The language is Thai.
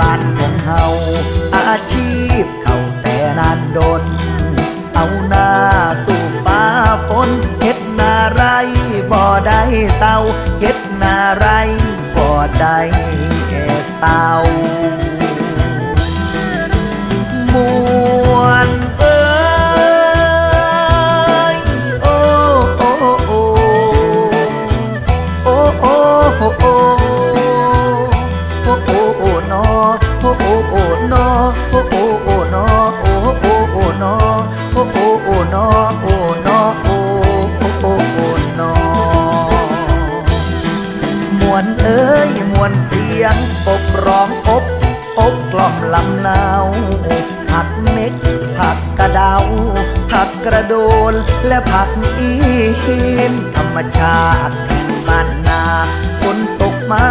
บ้านของเฮาอาชีพเขาแต่นานดน เอาหน้าสู่ฟ้าฝนเฮ็ดนาไรบ่ได้เศร้าเฮ็ดนาไรบ่ได้แก่เศร้า โอ้โอ้โอ้นอโอ้โอ้โอ้นอโอ้โอ้โอ้นอโอ้โอ้โอ้นอโอนอโอ้โอโอโอนอมวนเอ้ยมวนเสียงปกร้องอบอบกล่อมลำนาวผักเม็กผักกระดาวผักกระโดนและผักอีหินธรรมชาติบ้านนาฝนตกมา